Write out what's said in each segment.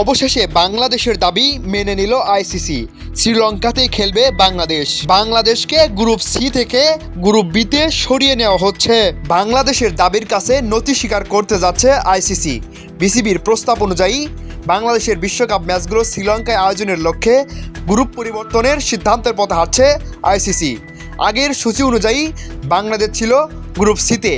অবশেষে বাংলাদেশের দাবি মেনে নিল আইসিসি। শ্রীলঙ্কাতেই খেলবে বাংলাদেশ। বাংলাদেশকে গ্রুপ সি থেকে গ্রুপ বিতে সরিয়ে নেওয়া হচ্ছে। বাংলাদেশের দাবির কাছে নথি স্বীকার করতে যাচ্ছে আইসিসি। বিসিবির প্রস্তাব অনুযায়ী, বাংলাদেশের বিশ্বকাপ ম্যাচগুলো শ্রীলঙ্কায় আয়োজনের লক্ষ্যে গ্রুপ পরিবর্তনের সিদ্ধান্তের পথে হাঁটছে আইসিসি। আগের সূচি অনুযায়ী, বাংলাদেশ ছিল গ্রুপ সিতে।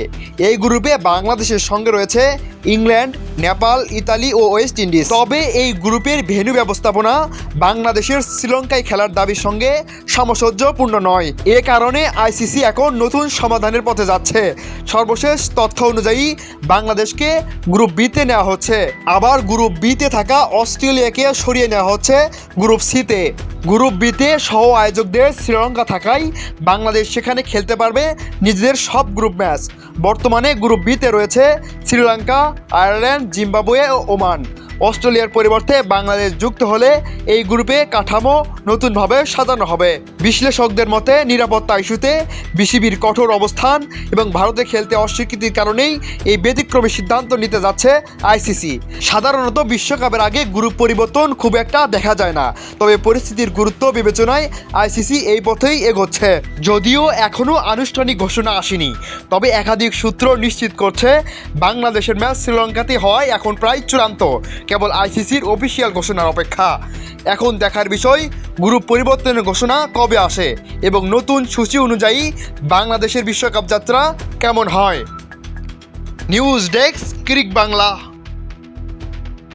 এই গ্রুপে বাংলাদেশের সঙ্গে রয়েছে ইংল্যান্ড, নেপাল, ইতালি ও ওয়েস্ট ইন্ডিজ। তবে এই গ্রুপের ভেন্যু ব্যবস্থাপনা বাংলাদেশের শ্রীলঙ্কায় খেলার দাবির সঙ্গে সামঞ্জস্যপূর্ণ নয়। এ কারণে আইসিসি এখন নতুন সমাধানের পথে যাচ্ছে। সর্বশেষ তথ্য অনুযায়ী বাংলাদেশকে গ্রুপ বিতে নেওয়া হচ্ছে। আবার গ্রুপ বিতে থাকা অস্ট্রেলিয়াকে সরিয়ে নেওয়া হচ্ছে গ্রুপ সিতে। গ্রুপ বিতে সহ আয়োজকদের শ্রীলঙ্কা থাকায় বাংলাদেশ সেখানে খেলতে পারবে নিজেদের সব গ্রুপ ম্যাচ। বর্তমানে গ্রুপ বিতে রয়েছে শ্রীলঙ্কা আয়ারল্যান্ড জিম্বাবুয়ে ও ওমান। অস্ট্রেলিয়ার পরিবর্তে বাংলাদেশ যুক্ত হলে এই গ্রুপে কাঠামো নতুনভাবে সাজানো হবে। বিশ্লেষকদের মতে, নিরাপত্তা ইস্যুতে বিসিবির কঠোর অবস্থান এবং ভারতে খেলতে অস্বীকৃতির কারণেই এই ব্যতিক্রমী সিদ্ধান্ত নিতে যাচ্ছে আইসিসি। সাধারণত বিশ্বকাপের আগে গ্রুপ পরিবর্তন খুব একটা দেখা যায় না, তবে পরিস্থিতির গুরুত্ব বিবেচনায় আইসিসি এই পথেই এগোচ্ছে। যদিও এখনও আনুষ্ঠানিক ঘোষণা আসেনি, তবে একাধিক সূত্র নিশ্চিত করছে, বাংলাদেশের ম্যাচ শ্রীলঙ্কাতে হওয়ায় এখন প্রায় চূড়ান্ত। কেবল আইসিসির অফিসিয়াল ঘোষণার অপেক্ষা। এখন দেখার বিষয়, গ্রুপ পরিবর্তনের ঘোষণা কবে আসে এবং নতুন সূচি অনুযায়ী বাংলাদেশের বিশ্বকাপ যাত্রা কেমন হয়? News desk Crick Bangla.